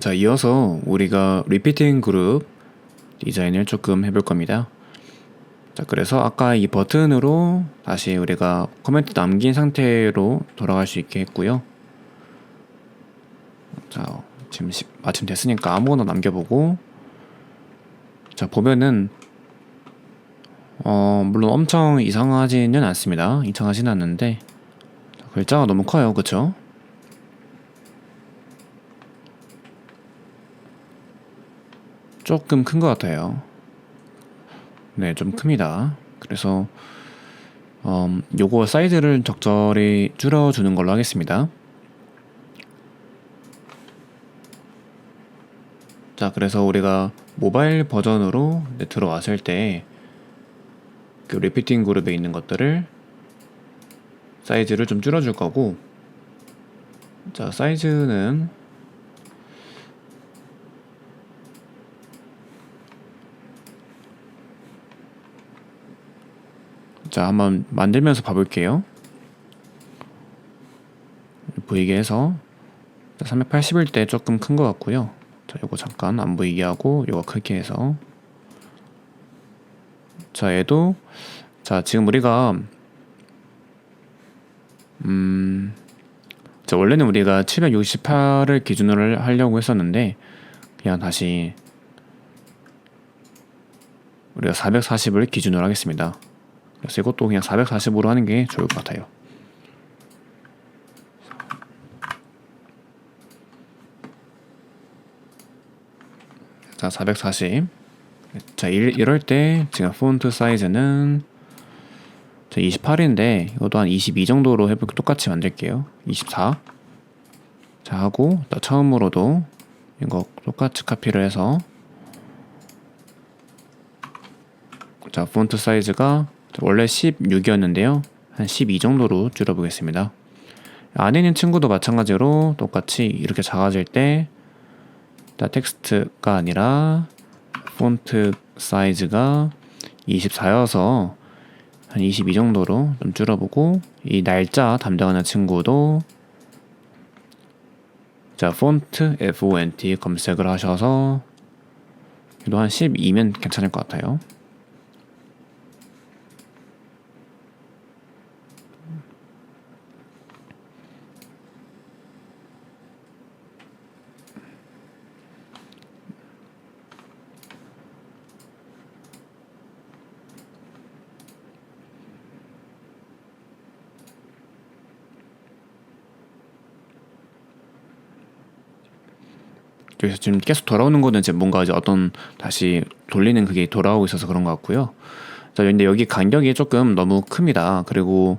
자, 이어서 우리가 리피팅 그룹 디자인을 조금 해볼 겁니다. 자, 그래서 아까 이 버튼으로 다시 우리가 코멘트 남긴 상태로 돌아갈 수 있게 했고요. 자, 지금 시- 마침 됐으니까 아무거나 남겨보고 자, 보면은 어, 물론 엄청 이상하지는 않습니다. 이상하지는 않는데 자, 글자가 너무 커요. 그쵸? 조금 큰 것 같아요. 네, 좀 큽니다. 그래서 음, 요거 사이즈를 적절히 줄여주는 걸로 하겠습니다. 자, 그래서 우리가 모바일 버전으로 들어왔을 때 그 리피팅 그룹에 있는 것들을 사이즈를 좀 줄여줄 거고 자, 사이즈는 자, 한번 만들면서 봐볼게요. 보이게 해서 380일 때 조금 큰 것 같고요. 자, 요거 잠깐 안 보이게 하고 요거 크게 해서 자, 얘도 자, 지금 우리가 음 자, 원래는 우리가 768을 기준으로 하려고 했었는데 그냥 다시 우리가 440을 기준으로 하겠습니다. 그래서 이것도 그냥 440으로 하는 게 좋을 것 같아요. 자, 440. 자, 일, 이럴 때 지금 폰트 사이즈는 28인데 이것도 한 22 정도로 해볼 똑같이 만들게요. 24. 자, 하고 또 처음으로도 이거 똑같이 카피를 해서 자, 폰트 사이즈가 원래 16이었는데요. 한 12 정도로 줄여보겠습니다. 안에 있는 친구도 마찬가지로 똑같이 이렇게 작아질 때 자, 텍스트가 아니라 폰트 사이즈가 24여서 한 22 정도로 좀 줄여보고 이 날짜 담당하는 친구도 자 폰트 font 검색을 하셔서 이도 한 12면 괜찮을 것 같아요. 그래서 지금 계속 돌아오는 거는 이제 뭔가 이제 어떤 다시 돌리는 그게 돌아오고 있어서 그런 것 같고요. 자, 근데 여기 간격이 조금 너무 큽니다. 그리고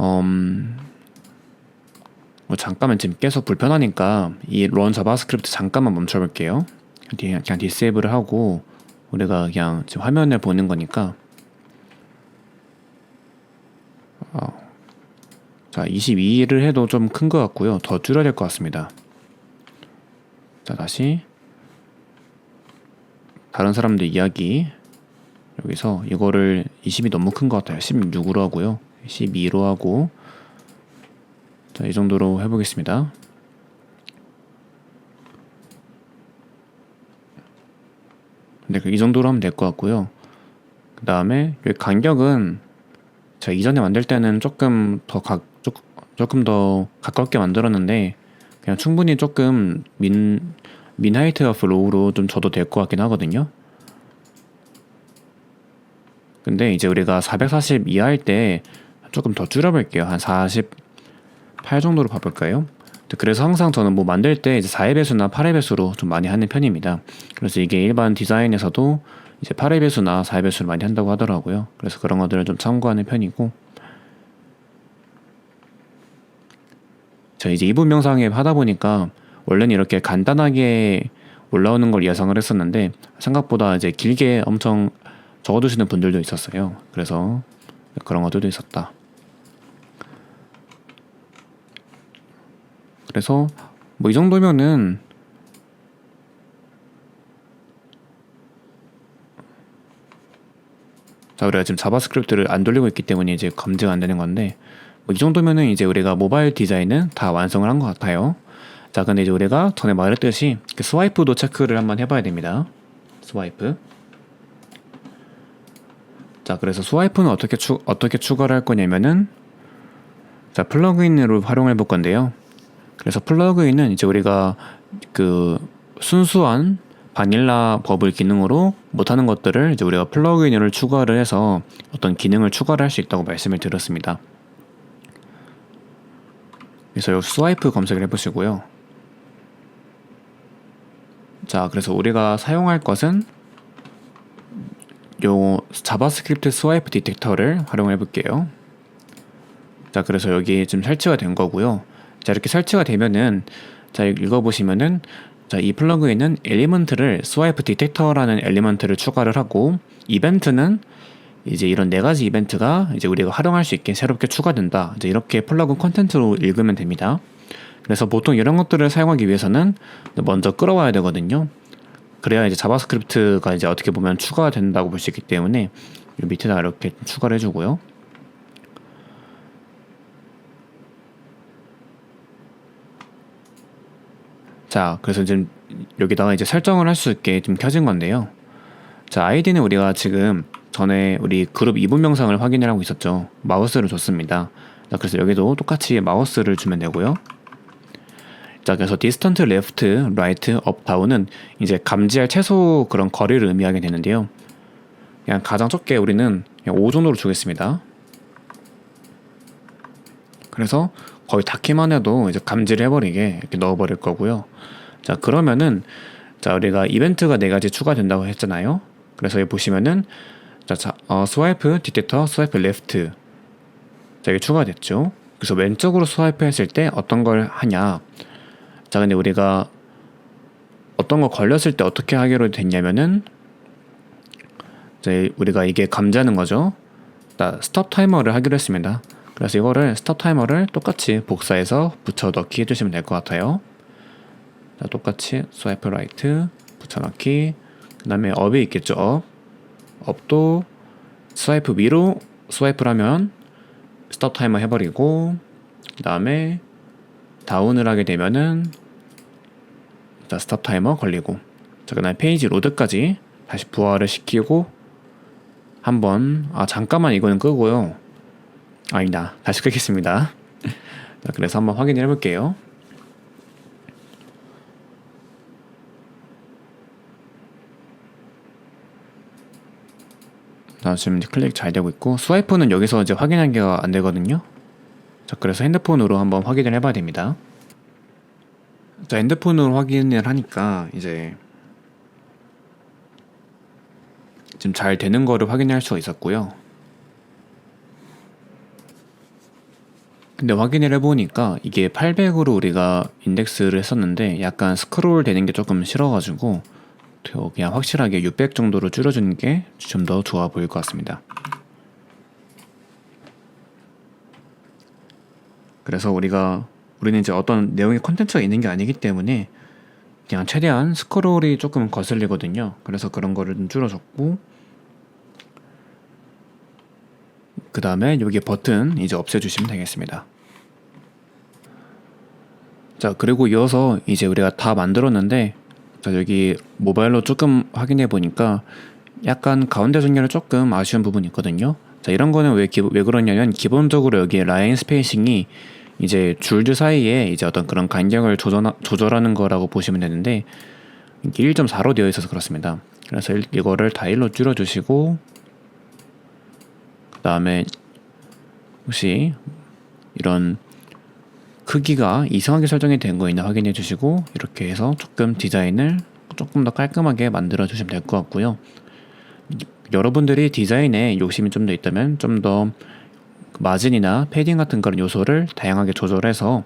음, 뭐 잠깐만 지금 계속 불편하니까 이 런 자바스크립트 잠깐만 멈춰볼게요. 그냥, 디세이블을 하고 우리가 그냥 지금 화면을 보는 거니까 어, 자 22를 해도 좀 큰 것 같고요. 더될것 같습니다. 자 다시. 다른 사람들 이야기. 여기서 이거를 20이 너무 큰 것 같아요. 16으로 하고요. 12로 하고. 자 이 정도로 해보겠습니다. 근데 그이 정도로 하면 될 것 같고요. 그 다음에 여기 간격은 자 이전에 만들 때는 조금 더 각, 조금, 조금 더 가깝게 만들었는데 그냥 충분히 조금 민, 민 하이트 오프 로우로 좀 줘도 될 것 같긴 하거든요. 근데 이제 우리가 440 이하 할때 조금 더 줄여볼게요. 한 48 정도로 봐볼까요? 그래서 항상 저는 뭐 만들 때 이제 4의 배수나 8의 배수로 좀 많이 하는 편입니다. 그래서 이게 일반 디자인에서도 이제 8의 배수나 4의 배수를 많이 한다고 하더라고요. 그래서 그런 것들을 좀 참고하는 편이고 자 이제 이분 명상에 하다 보니까 원래는 이렇게 간단하게 올라오는 걸 예상을 했었는데 생각보다 이제 길게 엄청 적어두시는 분들도 있었어요. 그래서 그런 것들도 있었다. 그래서 뭐 이 정도면은 자 우리가 지금 자바스크립트를 안 돌리고 있기 때문에 이제 검증 안 되는 건데 뭐 이 정도면은 이제 우리가 모바일 디자인은 다 완성을 한 것 같아요. 자, 근데 이제 우리가 전에 말했듯이 그 스와이프 도 체크를 한번 해봐야 됩니다. 스와이프. 자, 그래서 스와이프는 어떻게 추 어떻게 추가를 할 거냐면은 자 플러그인으로 활용해 볼 건데요. 그래서 플러그인은 이제 우리가 그 순수한 바닐라 버블 기능으로 못하는 것들을 이제 우리가 플러그인을 추가를 해서 어떤 기능을 추가를 할 수 있다고 말씀을 드렸습니다. 그래서 요 스와이프 검색을 해보시고요. 자, 그래서 우리가 사용할 것은 요 자바스크립트 스와이프 디텍터를 활용해 볼게요. 자, 그래서 여기 지금 설치가 된 거고요. 자, 이렇게 설치가 되면은 자, 읽어 보시면은 자, 이 플러그인은 엘리먼트를 스와이프 디텍터라는 엘리먼트를 추가를 하고 이벤트는 이제 이런 네 가지 이벤트가 이제 우리가 활용할 수 있게 새롭게 추가된다. 이제 이렇게 플러그 콘텐츠로 읽으면 됩니다. 그래서 보통 이런 것들을 사용하기 위해서는 먼저 끌어와야 되거든요. 그래야 이제 자바스크립트가 이제 어떻게 보면 추가가 된다고 볼 수 있기 때문에 이 밑에다 이렇게 추가를 해주고요. 자, 그래서 지금 여기다가 이제 설정을 할 수 있게 좀 켜진 건데요. 자, 아이디는 우리가 지금 전에 우리 그룹 2분 영상을 확인을 하고 있었죠. 마우스를 줬습니다. 자, 그래서 여기도 똑같이 마우스를 주면 되고요. 자, 그래서 디스턴트 레프트, 라이트, 업, 다운은 이제 감지할 최소 그런 거리를 의미하게 되는데요. 그냥 가장 적게 우리는 그냥 5 정도로 주겠습니다. 그래서 거의 닿기만 해도 이제 감지를 해버리게 이렇게 넣어버릴 거고요. 자, 그러면은 자, 우리가 이벤트가 네 가지 추가된다고 했잖아요. 그래서 여기 보시면은 자, 자 어, 스와이프 디텍터, 스와이프 레프트 자, 이게 추가됐죠. 그래서 왼쪽으로 스와이프 했을 때 어떤 걸 하냐. 자, 근데 우리가 어떤 거 걸렸을 때 어떻게 하기로 됐냐면은 이제 우리가 이게 감지하는 거죠. 자, 스톱 타이머를 하기로 했습니다. 그래서 이거를 스톱 타이머를 똑같이 복사해서 붙여넣기 해주시면 될 것 같아요. 자, 똑같이 스와이프 라이트 붙여넣기 그 다음에 업이 있겠죠. 업. 업도 스와이프 위로 스와이프를 하면 스톱 타이머 해버리고 그 다음에 다운을 하게 되면은 자 스톱 타이머 걸리고 자 그다음에 페이지 로드까지 다시 부활을 시키고 한번 아 잠깐만 이거는 끄고요. 아니다. 다시 끄겠습니다. 자 그래서 한번 확인해 볼게요 자 지금 이제 클릭 잘 되고 있고 스와이프는 여기서 이제 확인하기가 안 되거든요 자 그래서 핸드폰으로 한번 확인을 해봐야 됩니다 자, 핸드폰으로 확인을 하니까 이제 지금 잘 되는 거를 확인할 수가 있었고요. 근데 확인을 해보니까 이게 800으로 우리가 인덱스를 했었는데 약간 스크롤 되는 게 조금 싫어가지고 그냥 확실하게 600 정도로 줄여주는 게 좀 더 좋아 보일 것 같습니다. 그래서 우리가 우리는 이제 어떤 내용의 컨텐츠가 있는 게 아니기 때문에 그냥 최대한 스크롤이 조금 거슬리거든요. 그래서 그런 거를 좀 줄여줬고 그 다음에 여기 버튼 이제 없애주시면 되겠습니다. 자 그리고 이어서 이제 우리가 다 만들었는데 자 여기 모바일로 조금 확인해 보니까 약간 가운데 정렬이 조금 아쉬운 부분이 있거든요. 자 이런 거는 왜, 기, 왜 그러냐면 기본적으로 여기 라인 스페이싱이 이제 줄들 사이에 이제 어떤 그런 간격을 조절, 조절하는 거라고 보시면 되는데 1.4로 되어 있어서 그렇습니다. 그래서 이거를 다 1로 줄여주시고 그 다음에 혹시 이런 크기가 이상하게 설정이 된 거 있나 확인해 주시고 이렇게 해서 조금 디자인을 조금 더 깔끔하게 만들어 주시면 될 것 같고요. 여러분들이 디자인에 욕심이 좀 더 있다면 좀 더 마진이나 패딩 같은 그런 요소를 다양하게 조절해서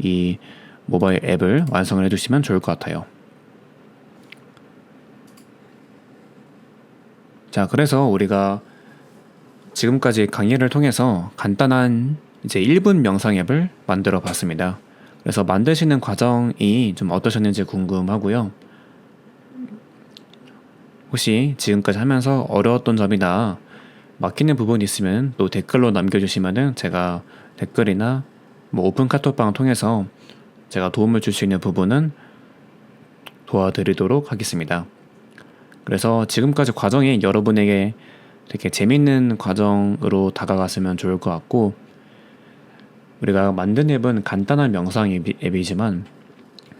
이 모바일 앱을 완성을 해주시면 좋을 것 같아요. 자, 그래서 우리가 지금까지 강의를 통해서 간단한 이제 1분 명상 앱을 만들어 봤습니다. 그래서 만드시는 과정이 좀 어떠셨는지 궁금하고요. 혹시 지금까지 하면서 어려웠던 점이나 막히는 부분이 있으면 또 댓글로 남겨주시면은 제가 댓글이나 뭐 오픈 카톡방 통해서 제가 도움을 줄 수 있는 부분은 도와드리도록 하겠습니다. 그래서 지금까지 과정이 여러분에게 되게 재밌는 과정으로 다가갔으면 좋을 것 같고 우리가 만든 앱은 간단한 명상 앱이- 앱이지만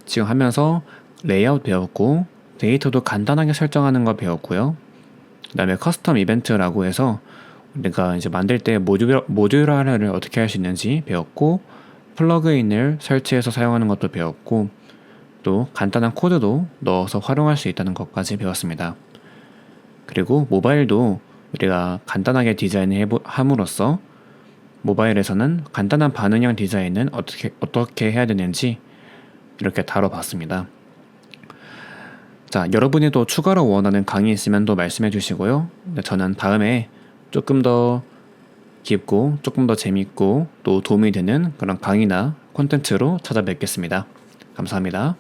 지금 하면서 레이아웃 배웠고 데이터도 간단하게 설정하는 거 배웠고요. 그 다음에 커스텀 이벤트라고 해서 우리가 이제 만들 때 모듈 모듈화를 어떻게 할 수 있는지 배웠고 플러그인을 설치해서 사용하는 것도 배웠고 또 간단한 코드도 넣어서 활용할 수 있다는 것까지 배웠습니다. 그리고 모바일도 우리가 간단하게 디자인을 함으로써 모바일에서는 간단한 반응형 디자인은 어떻게 어떻게 해야 되는지 이렇게 다뤄봤습니다. 자, 여러분이 또 추가로 원하는 강의 있으면 또 말씀해 주시고요. 네, 저는 다음에 조금 더 깊고 조금 더 재밌고 또 도움이 되는 그런 강의나 콘텐츠로 찾아뵙겠습니다. 감사합니다.